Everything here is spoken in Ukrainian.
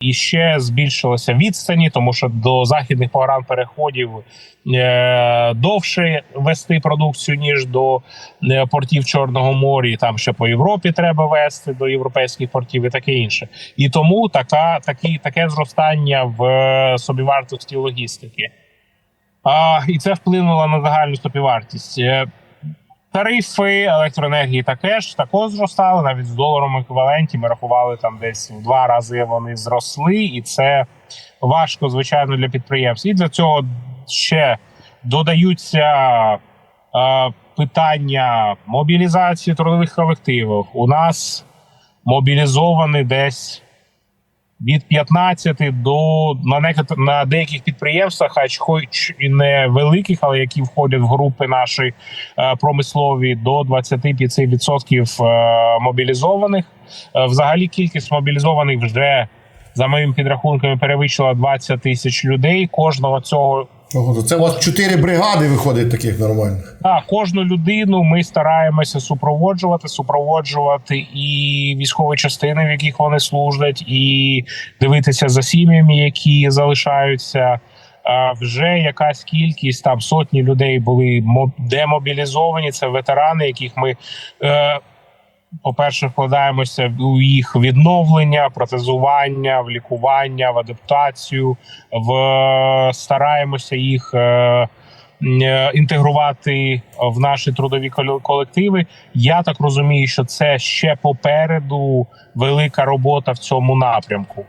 І ще збільшилися відстані, тому що до західних програм переходів е, довше вести продукцію ніж до е, портів Чорного моря. І Там ще по Європі треба вести до європейських портів і таке інше. І тому така такі таке зростання в е, собівартості логістики. А, і це вплинуло на загальну собівартість. Тарифи електроенергії також також зростали навіть з доларом еквіваленті. Ми рахували там десь в два рази вони зросли, і це важко, звичайно, для підприємств. І для цього ще додаються е, питання мобілізації трудових колективів. У нас мобілізовані десь від 15 до на на деяких підприємствах, а хоч і не великих, але які входять в групи наші е, промислові до 25% е, мобілізованих. Е, Взагалі кількість мобілізованих вже за моїми підрахунками перевищила 20 тисяч людей. Кожного цього Ого, це у вас чотири бригади виходить таких нормальних. так, кожну людину ми стараємося супроводжувати, супроводжувати і військові частини, в яких вони служать, і дивитися за сім'ями, які залишаються. А вже якась кількість там сотні людей були мо- демобілізовані. Це ветерани, яких ми, е, по-перше, вкладаємося у їх відновлення, протезування, в лікування, в адаптацію, в стараємося їх. Е, е, інтегрувати в наші трудові коле- колективи. Я так розумію, що це ще попереду велика робота в цьому напрямку.